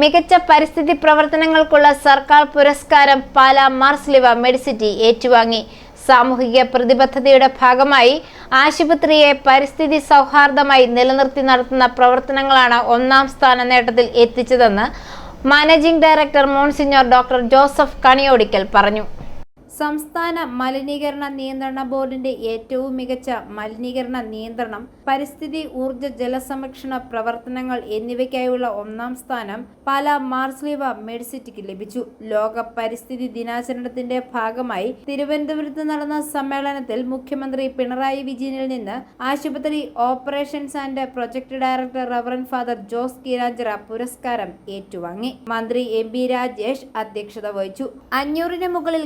മികച്ച പരിസ്ഥിതി പ്രവർത്തനങ്ങൾക്കുള്ള സർക്കാർ പുരസ്കാരം പാല മാർസ്ലിവ മെഡിസിറ്റി ഏറ്റുവാങ്ങി. സാമൂഹിക പ്രതിബദ്ധതയുടെ ഭാഗമായി ആശുപത്രിയെ പരിസ്ഥിതി സൗഹാർദ്ദമായി നിലനിർത്തി നടത്തുന്ന പ്രവർത്തനങ്ങളാണ് ഒന്നാം സ്ഥാന നേട്ടത്തിൽ എത്തിച്ചതെന്ന് managing director monsignor doctor Joseph Kaniyodickal പറഞ്ഞു. സംസ്ഥാന മലിനീകരണ നിയന്ത്രണ ബോർഡിന്റെ ഏറ്റവും മികച്ച മലിനീകരണ നിയന്ത്രണം പരിസ്ഥിതി ഊർജ ജലസംരക്ഷണ പ്രവർത്തനങ്ങൾ എന്നിവയ്ക്കായുള്ള ഒന്നാം സ്ഥാനം പാല മാർസ്ലീവ മെഡിസിറ്റിക്ക് ലഭിച്ചു. ലോക പരിസ്ഥിതി ദിനാചരണത്തിന്റെ ഭാഗമായി തിരുവനന്തപുരത്ത് നടന്ന സമ്മേളനത്തിൽ മുഖ്യമന്ത്രി പിണറായി വിജയനിൽ നിന്ന് ആശുപത്രി operations and project director reverend father Jose Keeranchira പുരസ്കാരം ഏറ്റുവാങ്ങി. മന്ത്രി എം ബി രാജേഷ് അധ്യക്ഷത വഹിച്ചു. അഞ്ഞൂറിന് മുകളിൽ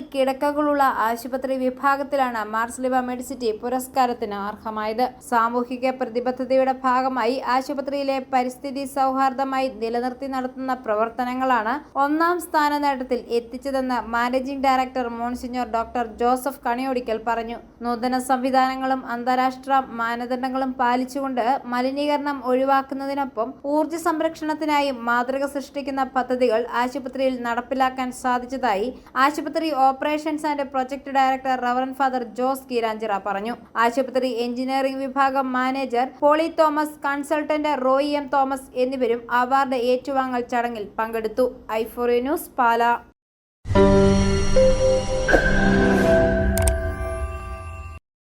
കിടക്കകളുള്ള ആശുപത്രി വിഭാഗത്തിലാണ് മാർസ്ലിവ മെഡിസിറ്റി പുരസ്കാരത്തിന് അർഹമായത്. സാമൂഹിക പ്രതിബദ്ധതയുടെ ഭാഗമായി ആശുപത്രിയിലെ പരിസ്ഥിതി സൗഹാർദ്ദമായി നിലനിർത്തി നടത്തുന്ന പ്രവർത്തനങ്ങളാണ് ഒന്നാം സ്ഥാന നേട്ടത്തിൽ എത്തിച്ചതെന്ന് managing director monsignor doctor Joseph Kaniyodickal പറഞ്ഞു. നൂതന സംവിധാനങ്ങളും അന്താരാഷ്ട്ര മാനദണ്ഡങ്ങളും പാലിച്ചുകൊണ്ട് മലിനീകരണം ഒഴിവാക്കുന്നതിനൊപ്പം ഊർജ സംരക്ഷണത്തിനായി മാതൃക സൃഷ്ടിക്കുന്ന പദ്ധതികൾ ആശുപത്രിയിൽ നടപ്പിലാക്കാൻ സാധിച്ചതായി ആശുപത്രി operations and project director reverend father Jose Keeranchira പറഞ്ഞു. ആശുപത്രി എഞ്ചിനീയറിംഗ് വിഭാഗം manager Poly Thomas consultant Roy M Thomas എന്നിവരും അവാർഡ് ഏറ്റുവാങ്ങൽ ചടങ്ങിൽ പങ്കെടുത്തു. ഐഫോറി ന്യൂസ് പാല.